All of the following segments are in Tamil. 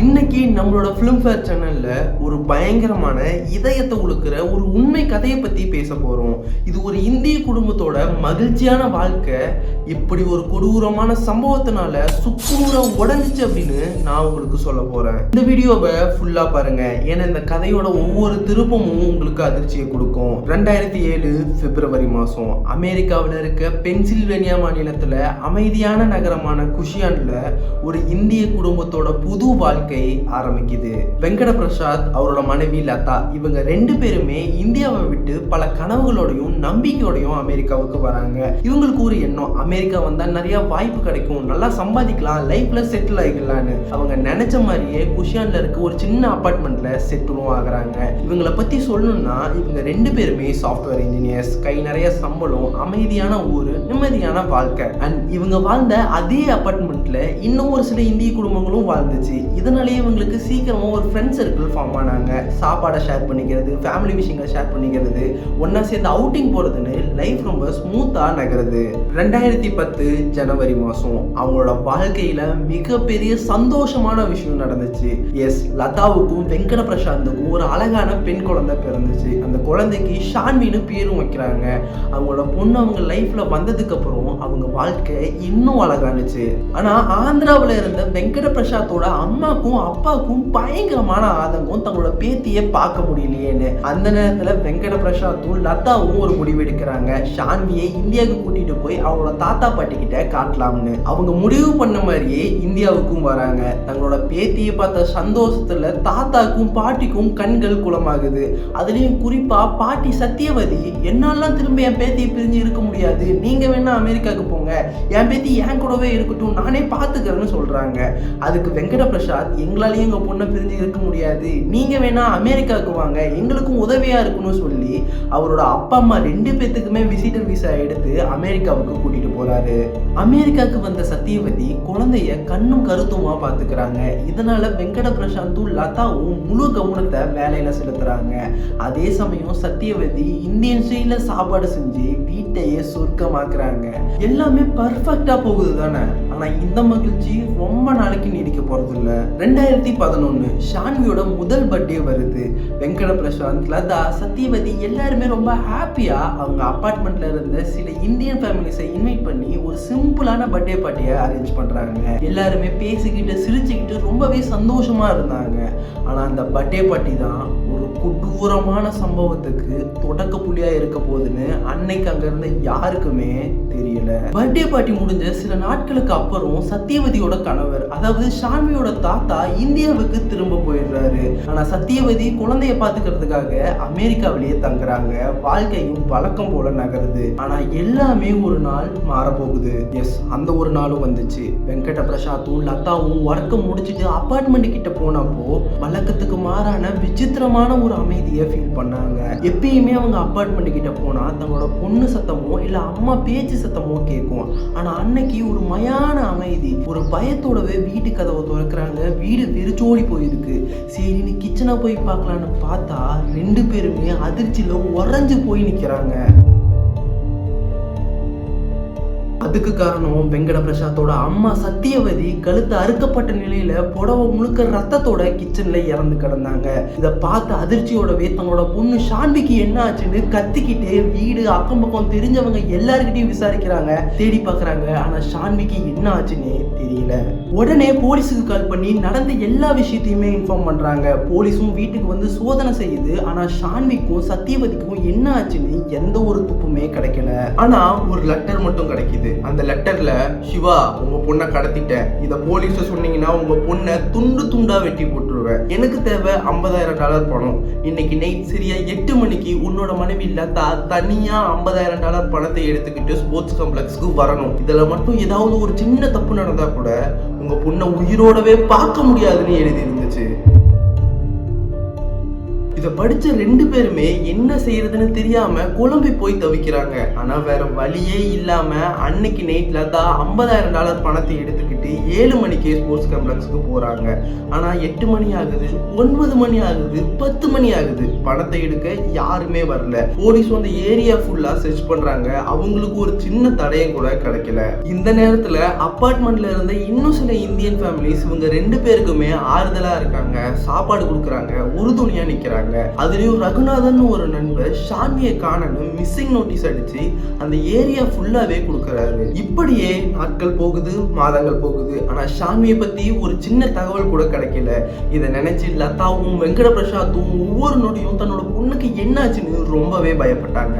இன்னைக்கு நம்மளோட ஃபிலிம்ஃபேர் சேனல்ல ஒரு பயங்கரமான இதயத்தை உழுக்கிற ஒரு உண்மை கதையை பத்தி பேச போறோம். இது ஒரு இந்திய குடும்பத்தோட மகிழ்ச்சியான வாழ்க்கை. இப்படி ஒரு கொடூரமான சம்பவத்தினால சுக்குநூறா உடஞ்சிச்சு அப்படின்னு நான் உங்களுக்கு சொல்ல போறேன். இந்த வீடியோவை ஃபுல்லா பாருங்க. ஏன்னா இந்த கதையோட ஒவ்வொரு திருப்பமும் உங்களுக்கு அதிர்ச்சியை கொடுக்கும். ரெண்டாயிரத்தி ஏழு பிப்ரவரி மாசம் அமெரிக்காவில் இருக்க பென்சில்வேனியா மாநிலத்துல அமைதியான நகரமான குஷியான்ல ஒரு இந்திய குடும்பத்தோட புது வாழ்க்கை ஆரம்பிக்குது. வெங்கட பிரசாத் அவரோட மனைவி லதா இவங்க ரெண்டு பேருமே இந்தியாவை விட்டு பல கனவுகளோடையும் நம்பிக்கையோடையும் அமெரிக்காவுக்கு வராங்க. இவங்களுக்கு ஒரு எண்ணம் அமெரிக்கா வந்தா நிறைய வாய்ப்பு கிடைக்கும் நல்லா சம்பாதிக்கலாம் லைஃப்ல செட்டில் ஆகிக்கலாம்னு அவங்க நினைச்ச மாதிரியே குஷியான்ல இருக்க ஒரு சின்ன அபார்ட்மெண்ட்ல செட்டிலும் ஆகுறாங்க. இவங்களை பத்தி சொல்லணும்னா இவங்க ரெண்டு பேருமே சாஃப்ட்வேர் இன்ஜினியர்ஸ் கை நிறைய சம்பளம் அமைதியான ஊர் நிம்மதியான வாழ்க்கை. அண்ட் இவங்க வாழ்ந்த அதே அபார்ட்மெண்ட்ல இன்னும் ஒரு சில இந்திய குடும்பங்களும் வாழ்ந்துச்சு. அதனாலேயே இவங்களுக்கு சீக்கிரமா ஒரு ஃப்ரெண்ட் சர்க்கிள் ஃபார்ம் ஆனாங்க சாப்பாடை ஷேர் பண்ணிக்கிறது ஃபேமிலி விஷயங்களை ஷேர் பண்ணிக்கிறது ஒன்றா சேர்ந்து அவுட்டிங் போகிறதுன்னு லைஃப் ரொம்ப ஸ்மூத்தாக நகருது. ரெண்டாயிரத்தி பத்து ஜனவரி மாதம் அவங்களோட வாழ்க்கையில் மிகப்பெரிய சந்தோஷமான விஷயம் நடந்துச்சு. எஸ் லதாவுக்கும் வெங்கட பிரசாந்துக்கும் ஒரு அழகான பெண் குழந்தை பிறந்துச்சு. அந்த குழந்தைக்கு ஷான்வின்னு பேரும் வைக்கிறாங்க. அவங்களோட பொண்ணு அவங்க லைஃப்பில் வந்ததுக்கப்புறம் அவங்க வாழ்க்கை இன்னும் அழகானுச்சு. ஆனால் ஆந்திராவில் இருந்த வெங்கட பிரசாத்தோட அம்மாக்கும் அப்பாவுக்கும் பயங்கரமான ஆதங்கம் தங்களோட பேத்தியை பார்க்க முடியலையேன்னு. அந்த நேரத்துல வெங்கட பிரசாத்தும் லதாவும் ஒரு முடிவு எடுக்கிறாங்க. ஷான்வியை இந்தியாவுக்கு கூட்டிட்டு போய் அவங்களோட தாத்தா பாட்டி கிட்ட காட்டலாம்னு. அவங்க முடிவு பண்ண மாதிரியே இந்தியாவுக்கும் வராங்க. தங்களோட பேத்தியை பார்த்த சந்தோஷத்துல தாத்தாக்கும் பாட்டிக்கும் கண்கள் குளமாகுது. அதுலயும் குறிப்பா பாட்டி சத்தியவதி என்னாலாம் திரும்ப என் பேத்தியை பிரிஞ்சு இருக்க முடியாது. நீங்க வேணா அமெரிக்காவுக்கு போங்க. என் பேத்தி என் கூடவே இருக்கட்டும். நானே பார்த்துக்கிறேன்னு சொல்றாங்க. அதுக்கு வெங்கட பிரசாத் எங்களாலேயும் எங்கள் பொண்ணை பிரிஞ்சு இருக்க முடியாது. நீங்கள் வேணால் அமெரிக்காவுக்கு வாங்க. எங்களுக்கும் உதவியாக இருக்கணும்னு சொல்லி அவரோட அப்பா அம்மா ரெண்டு பேர்த்துக்குமே விசிட்டர் விசா எடுத்து அமெரிக்காவுக்கு கூட்டிகிட்டு போகிறாரு அமெரிக்காவுக்கு வந்த சத்தியவதி குழந்தைய கண்ணும் கருத்துமாக பார்த்துக்கிறாங்க இதனால் வெங்கட பிரசாந்தும் லதாவும் முழு கவனத்தை வேலையில் செலுத்துகிறாங்க அதே சமயம் சத்தியவதி இந்தியன் ஸ்டைலில் சாப்பாடு செஞ்சு வீட்டையே சொர்க்கமாக்குறாங்க. எல்லாமே பர்ஃபெக்டாக போகுது தானே ஆனா இந்த மகிழ்ச்சி ரொம்ப நாளைக்கு நீடிக்க போறது இல்ல ரெண்டாயிரத்தி பதினொன்னு ஷான்வியோட முதல் பர்த்டே வருது. வெங்கட பிரசாந்த் லதா சத்தியவதி எல்லாருமே ரொம்ப ஹாப்பியா அவங்க அபார்ட்மெண்ட்ல இருந்த சில இந்தியன் ஃபேமிலிஸை இன்வைட் பண்ணி ஒரு சிம்பிளான பர்த்டே பார்ட்டியை அரேஞ்ச் பண்றாங்க. எல்லாருமே பேசிக்கிட்டு சிரிச்சுக்கிட்டு ரொம்பவே சந்தோஷமா இருந்தாங்க. ஆனா அந்த பர்த்டே பார்ட்டி தான் ஒரு கொடூரமான சம்பவத்துக்கு தொடக்க புள்ளியா இருக்க போகுதுன்னு அன்னைக்கு அங்க இருந்த யாருக்குமே தெரியல. பர்த்டே பார்ட்டி முடிஞ்ச சில நாட்களுக்கு அப்புறம் சத்தியவதியோட கணவர் அதாவது ஷான்வியோட தாத்தா இந்தியாவுக்கு திரும்ப போயிடுறாரு. ஆனா சத்தியவதி குழந்தைய பாத்துக்கிறதுக்காக அமெரிக்காவிலேயே தங்குறாங்க. வாழ்க்கையும் வழக்கம் போல நகருது. ஆனா எல்லாமே ஒரு நாள் மாறப்போகுது. எஸ் அந்த ஒரு நாளும் வந்துச்சு. வெங்கட பிரசாத்தும் லதாவும் ஒர்க்கை முடிச்சுட்டு அப்பார்ட்மெண்ட் கிட்ட போனப்போ வழக்கத்துக்கு மாறான விசித்திரமான ஒரு அமைதியை ஃபீல் பண்ணாங்க. எப்பயுமே அவங்க அப்பார்ட்மெண்ட் கிட்ட போனா தங்களோட பொண்ணு சத்தமோ இல்ல அம்மா பேச்சு சத்தமோ கேட்கும். ஆனா அன்னைக்கு ஒரு மயான அமைதி. ஒரு பயத்தோடவே வீட்டு கதவை திறக்கிறாங்க. வீடு வெறிச்சோடி போயிருக்கு. சரின்னு கிச்சனை போய் பார்க்கலான்னு பார்த்தா ரெண்டு பேருமே அதிர்ச்சியில உறைஞ்சு போய் நிக்கிறாங்க. அதுக்கு காரணம் வெங்கட பிரசாத்தோட அம்மா சத்தியவதி கழுத்து அறுக்கப்பட்ட நிலையில புடவை முழுக்க ரத்தத்தோட கிச்சன்ல இறந்து கிடந்தாங்க. இதை பார்த்து அதிர்ச்சியோடவே தன்னோட பொண்ணு ஷான்விக்கு என்ன ஆச்சுன்னு கத்திக்கிட்டே வீடு அக்கம் பக்கம் தெரிஞ்சவங்க எல்லாருக்கிட்டையும் விசாரிக்கிறாங்க. தேடி பாக்குறாங்க ஆனா ஷான்விக்கு என்ன ஆச்சுன்னே தெரியல. உடனே போலீஸுக்கு கால் பண்ணி நடந்த எல்லா விஷயத்தையுமே இன்ஃபார்ம் பண்றாங்க. போலீஸும் வீட்டுக்கு வந்து சோதனை செய்யுது. ஆனா ஷான்விக்கும் சத்தியவதிக்கும் என்ன ஆச்சுன்னு எந்த ஒரு துப்புமே கிடைக்கல. ஆனா ஒரு லெட்டர் மட்டும் கிடைக்குது. அந்த லெட்டர்ல சிவா உங்க பொண்ணை கடத்திட்டேன். இதை போலீஸை சொன்னீங்கன்னா உங்க பொண்ணை துண்டு துண்டா வெட்டி போட்டுருவேன். எனக்கு தேவை ஐம்பதாயிரம் டாலர் பணம். இன்னைக்கு நைட் சரியா எட்டு மணிக்கு உன்னோட மனைவி லதா தனியா ஐம்பதாயிரம் டாலர் பணத்தை எடுத்துக்கிட்டு ஸ்போர்ட்ஸ் காம்ப்ளெக்ஸ்க்கு வரணும். இதுல மட்டும் ஏதாவது ஒரு சின்ன தப்பு நடந்தா கூட உங்க பொண்ணை உயிரோடவே பார்க்க முடியாதுன்னு எழுதி இருந்துச்சு இதை படித்த ரெண்டு பேருமே என்ன செய்யறதுன்னு தெரியாம குழம்பி போய் தவிக்கிறாங்க. ஆனா வேற வழியே இல்லாம அன்னைக்கு நைட்ல தான் ஐம்பதாயிரம் டாலர் பணத்தை எடுத்துக்கிட்டு ஏழு மணிக்கே ஸ்போர்ட்ஸ் காம்ப்ளெக்ஸுக்கு போறாங்க. ஆனா எட்டு மணி ஆகுது ஒன்பது மணி ஆகுது பத்து மணி ஆகுது. பணத்தை எடுக்க யாருமே வரல. போலீஸ் வந்து ஏரியா ஃபுல்லா சர்ச் பண்றாங்க. அவங்களுக்கு ஒரு சின்ன தடையும் கூட கிடைக்கல. இந்த நேரத்துல அப்பார்ட்மெண்ட்ல இருந்த இன்னும் சில இந்தியன் ஃபேமிலிஸ் இவங்க ரெண்டு பேருக்குமே ஆறுதலா இருக்காங்க. சாப்பாடு கொடுக்குறாங்க. உறுதுணையா நிக்கிறாங்க. அதுலேயும் ரகுநாதன் ஒரு நண்பர் ஷான்வியை காணன்னு மிஸ்ஸிங் நோட்டீஸ் அடிச்சு அந்த ஏரியா ஃபுல்லாவே கொடுக்குறாரு. இப்படியே நாட்கள் போகுது மாதங்கள் போகுது. ஆனா ஷான்வியை பத்தி ஒரு சின்ன தகவல் கூட கிடைக்கல. இதை நினைச்சு லதாவும் வெங்கட பிரசாத்தும் ஒவ்வொரு நொடியும் தன்னோட பொண்ணுக்கு என்னாச்சுன்னு ரொம்பவே பயப்பட்டாங்க.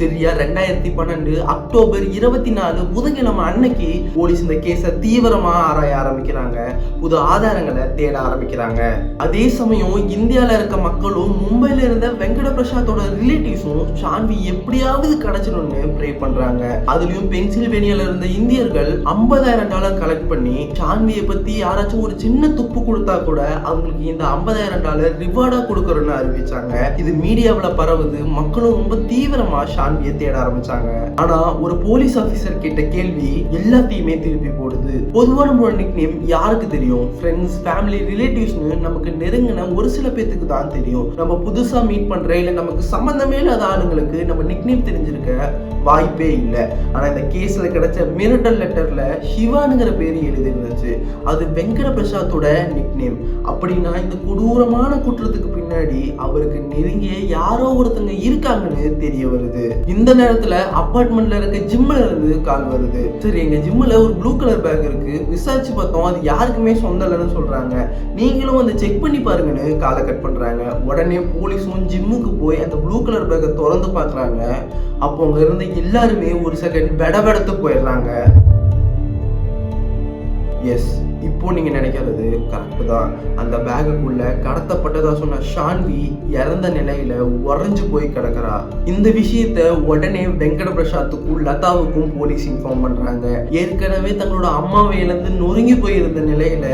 சரியா ரெண்டாயிரத்தி பன்னெண்டு அக்டோபர் இருபத்தி நாலு புதன்கிழமை அன்னைக்கு போலீஸ் இந்த கேஸை தீவிரமா ஆராய ஆரம்பிக்கிறாங்க. புது ஆதாரங்களை தேட ஆரம்பிக்கிறாங்க. அதே சமயம் இந்தியாவில் இருக்க மக்களும் மும்பையில் இருந்த வெங்கட பிரசாத்தோட ரிலேட்டிவ்ஸும் ஷான்வி எப்படியாவது கிடைச்சிடணும்னு ப்ரே பண்றாங்க. அதுலயும் பென்சில்வேனியால இருந்த இந்தியர்கள் ஐம்பதாயிரம் டாலர் கலெக்ட் பண்ணி ஷான்வியை பத்தி யாராச்சும் ஒரு சின்ன துப்பு கொடுத்தா கூட அவங்களுக்கு இந்த ஐம்பதாயிரம் டாலர் ரிவார்டா கொடுக்கறோம்னு அறிவிச்சாங்க. இது மீடியாவில் பரவுது. மக்களும் ரொம்ப தீவிரமா ஷான்வியை தேட ஆரம்பிச்சாங்க. ஆனா ஒரு போலீஸ் ஆபீசர் கேட்ட கேள்வி எல்லாத்தையுமே திருப்பி போடுது. பொதுவான நம்மளோட நிக் நேம் யாருக்கு தெரியும்? ஃப்ரெண்ட்ஸ் ஃபேமிலி ரிலேட்டிவ்ஸ்னு நமக்கு நெருங்கின ஒரு சில பேத்துக்கு தான் தெரியும். நம்ம புதுசாக மீட் பண்ணுற இல்லை நமக்கு சம்மந்தமே இல்லாத ஆளுங்களுக்கு நம்ம நிக் நேம் தெரிஞ்சிருக்க வாய்ப்பே இல்லை. ஆனால் இந்த கேஸில் கிடைச்ச மிரட்டல் லெட்டரில் சிவானுங்கிற பேர் எழுதியிருந்துச்சு அது வெங்கட பிரசாத்தோட நிக் நேம் அப்படின்னா இந்த கொடூரமான குற்றத்துக்கு பின்னாடி அவருக்கு நெருங்கிய யாரோ ஒருத்தங்க இருக்காங்கன்னு தெரிய வருது. இந்த நேரத்தில் அப்பார்ட்மெண்ட்ல இருக்க ஜிம்ல இருந்து கால் வருது. சரி எங்க ஜிம்ல ஒரு ப்ளூ கலர் பேக் இருக்கு. விசாரிச்சு பார்த்தோம். அது யாருக்குமே சொந்தம் இல்லைன்னு சொல்றாங்க. நீங்களும் வந்து செக் பண்ணி பாருங்கன்னு காலை கட் பண்றாங்க. உடனே போலீஸும் ஜிம்முக்கு போய் அந்த ப்ளூ கலர் பேக்கை திறந்து பார்க்குறாங்க. அப்போ அங்க இருந்து எல்லாருமே ஒரு செகண்ட் பெடபெடத்து போயிடுறாங்க. எஸ் இப்போ நீங்க நினைக்கிறது கரெக்டு தான். அந்த பேகுக்குள்ள கடத்தப்பட்டதா சொன்ன ஷான்வி இறந்த நிலையில உறைஞ்சு போய் கிடக்குறா. இந்த விஷயத்த உடனே வெங்கட பிரசாத்துக்கும் லதாவுக்கும் போலீஸ் இன்ஃபார்ம் பண்றாங்க. ஏற்கனவே தங்களோட அம்மாவை இழந்து நொறுங்கி போயிருந்த நிலையில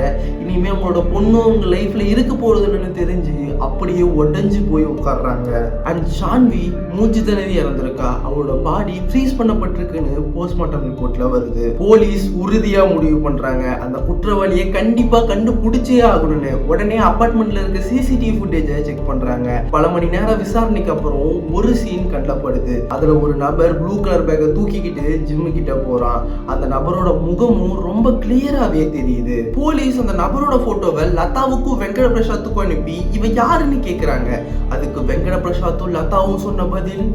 இனிமே அவங்களோட பொண்ணு அவங்க லைஃப்ல இருக்க போறதுன்னு தெரிஞ்சு அப்படியே உடைஞ்சு போய் உட்கார்றாங்க. அண்ட் ஷான்வி மூச்சு திணறி இறந்திருக்கா. அவளோட பாடி ஃப்ரீஸ் பண்ணப்பட்டிருக்குன்னு போஸ்ட்மார்ட்டம் ரிப்போர்ட்ல வருது. போலீஸ் உறுதியா முடிவு பண்றாங்க. அந்த குற்ற குற்றவாளியை கண்டிப்பா கண்டுபிடிச்சே ஆகணும்னு உடனே அப்பார்ட்மெண்ட்ல இருக்க சிசிடிவி ஃபுட்டேஜை செக் பண்றாங்க. பல மணி நேரம் விசாரணைக்கு அப்புறம் ஒரு சீன் கண்டப்படுது. அதுல ஒரு நபர் ப்ளூ கலர் பேக்கை தூக்கிக்கிட்டு ஜிம்மு கிட்ட போறான். அந்த நபரோட முகமும் ரொம்ப கிளியராவே தெரியுது. போலீஸ் அந்த நபரோட போட்டோவை லதாவுக்கும் வெங்கட பிரசாத்துக்கும் அனுப்பி இவன் யாருன்னு கேக்குறாங்க? அதுக்கு வெங்கட பிரசாத்தும் லதாவும் சொன்ன பதில்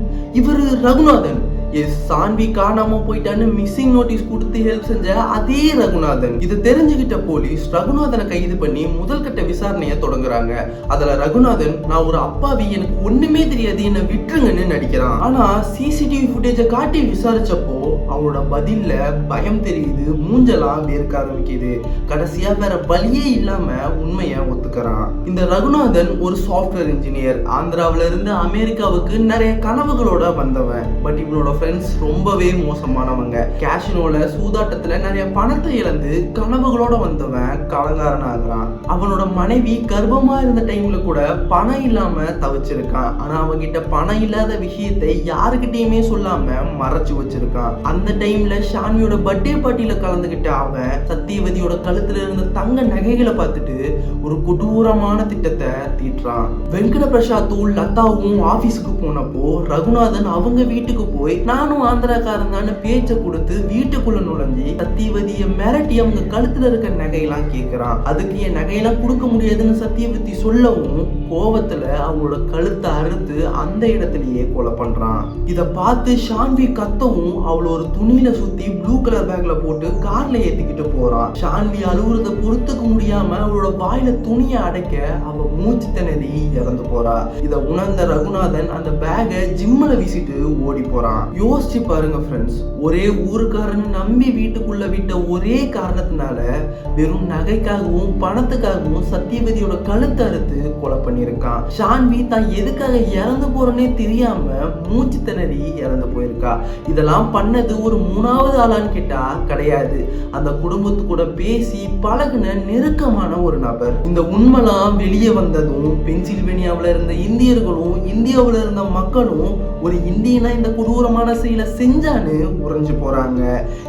இவரு ரகுநாதன். எஸ் சான்வி காணாம போயிட்டான்னு மிஸ்ஸிங் நோட்டீஸ் கொடுத்து ஹெல்ப் செஞ்ச அதே ரகுநாதன். இது தெரிஞ்சுக்கிட்ட போலீஸ் ரகுநாதனை கைது பண்ணி முதல் கட்ட விசாரணையை தொடங்குறாங்க. அதுல ரகுநாதன் நான் ஒரு அப்பாவி எனக்கு ஒண்ணுமே தெரியாது என்ன விட்டுருங்கன்னு நடிக்கிறான். ஆனா சிசிடிவி ஃபுட்டேஜை காட்டி விசாரிச்சப்போ அவளோட பதிலில் பயம் தெரியுது மூஞ்செல்லாம் வேர்க்க ஆரம்பிக்குது. கடைசியாக வேற வழியே இல்லாமல் உண்மையை ஒத்துக்கிறான். இந்த ரகுநாதன் ஒரு சாஃப்ட்வேர் இன்ஜினியர் ஆந்திராவுல இருந்து அமெரிக்காவுக்கு நிறைய கனவுகளோட வந்தவன். பட் இவனோட ஃப்ரெண்ட்ஸ் ரொம்பவே மோசமானவங்க. கேஷினோல சூதாட்டத்துல நிறைய பணத்தை இழந்து கனவுகளோட வந்தவன் கலங்காரன் ஆகுறான் அவனோட மனைவி கர்ப்பமா இருந்த டைம்ல கூட பணம் இல்லாம தவிச்சிருக்கான். ஆனா அவங்கிட்ட பணம் இல்லாத விஷயத்தை யாருக்கிட்டயுமே சொல்லாம மறைச்சு வச்சிருக்கான். அந்த அந்த டைம்ல ஷான்வியோட பர்த்டே பார்ட்டியில கலந்துகிட்ட அவன் சத்தியவதியோட கழுத்துல இருந்த தங்க நகைகளை பார்த்துட்டு ஒரு கொடூரமான திட்டத்தை தீட்டுறான் வெங்கட பிரசாத்தும் லதாவும் ஆபீஸ்க்கு போனப்போ ரகுநாதன் அவங்க வீட்டுக்கு போய் நானும் ஆந்திராக்காரன் தானே பேச்சை கொடுத்து வீட்டுக்குள்ள நுழைஞ்சி சத்தியவதிய மிரட்டி அவங்க கழுத்துல இருக்க நகையெல்லாம் கேட்கறான் அதுக்கு என் நகையெல்லாம் கொடுக்க முடியாதுன்னு சத்தியவதி சொல்லவும் கோவத்துல அவங்களோட கழுத்தை அறுத்து அந்த இடத்துலயே கொலை பண்றான் இத பார்த்து ஷான்வி கத்தவும் அவளோட ஒரு துணியில சுத்தி ப்ளூ கலர் பேக்ல போட்டு கார்ல ஏத்திக்கிட்டு போறான். ஷான்வி அழுகுறத பொறுத்துக்க முடியாம அவளோட வாயில துணியை அடைக்க அவ மூச்சு திணறி இறந்து போறா. இத உணர்ந்த ரகுநாதன் அந்த பேகை ஜிம்மில் வீசிட்டு ஓடி போறான். யோசிச்சு பாருங்க ஃப்ரெண்ட்ஸ் ஒரே ஊருக்காரன் நம்பி வீட்டுக்குள்ள விட்ட ஒரே காரணத்தினால வெறும் நகைக்காகவும் பணத்துக்காகவும் சத்தியவதியோட கழுத்தை அறுத்து கொலை பண்ணியிருக்கான். ஷான்வி தான் எதுக்காக இறந்து போறனே தெரியாம மூச்சு திணறி இறந்து போயிருக்கா. இதெல்லாம் பண்ணது ஒரு மூணாவது ஆளான்னு கேட்டா கிடையாது. அந்த குடும்பத்து கூட பேசி பழகின நெருக்கமான ஒரு நபர். இந்த உண்மைலாம் வெளியே வந்ததும் பென்சில்வேனியாவில் இருந்த இந்தியர்களும் இந்தியாவில் இருந்த மக்களும் ஒரு இந்தியனா இந்த கொடூரமான செயலை செஞ்சான்னு உறைஞ்சு போறாங்க.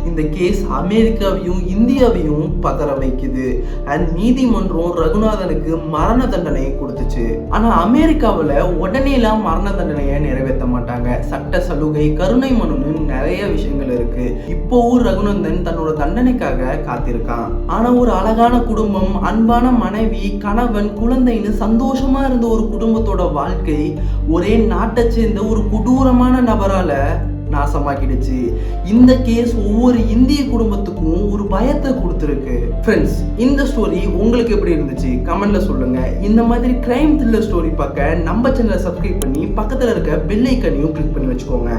இந்த கேஸ் அமெரிக்காவையும் இந்தியாவையும் பதற வைக்குது. அண்ட் நீதிமன்றம் ரகுநாதனுக்கு மரண தண்டனை கொடுத்துச்சு. ஆனா அமெரிக்காவில் உடனேலாம் மரண தண்டனையை நிறைவேற்ற மாட்டாங்க. சட்ட சலுகை கருணை மனுன்னு நிறைய விஷயம் விஷயங்கள் இருக்கு. இப்போவும் ரகுநந்தன் தன்னோட தண்டனைக்காக காத்திருக்கான். ஆனா ஒரு அழகான குடும்பம் அன்பான மனைவி கணவன் குழந்தைன்னு சந்தோஷமா இருந்த ஒரு குடும்பத்தோட வாழ்க்கை ஒரே நாட்டை சேர்ந்த ஒரு கொடூரமான நபரால நாசமாக்கிடுச்சு. இந்த கேஸ் ஒவ்வொரு இந்திய குடும்பத்துக்கும் ஒரு பயத்தை கொடுத்துருக்கு. ஃப்ரெண்ட்ஸ் இந்த ஸ்டோரி உங்களுக்கு எப்படி இருந்துச்சு? கமெண்ட்ல சொல்லுங்க. இந்த மாதிரி கிரைம் த்ரில்லர் ஸ்டோரி பார்க்க நம்ம சேனலை சப்ஸ்கிரைப் பண்ணி பக்கத்துல இருக்க பெல் ஐக்கனையும் கிளிக் பண்ணி வச்சுக்கோங்க.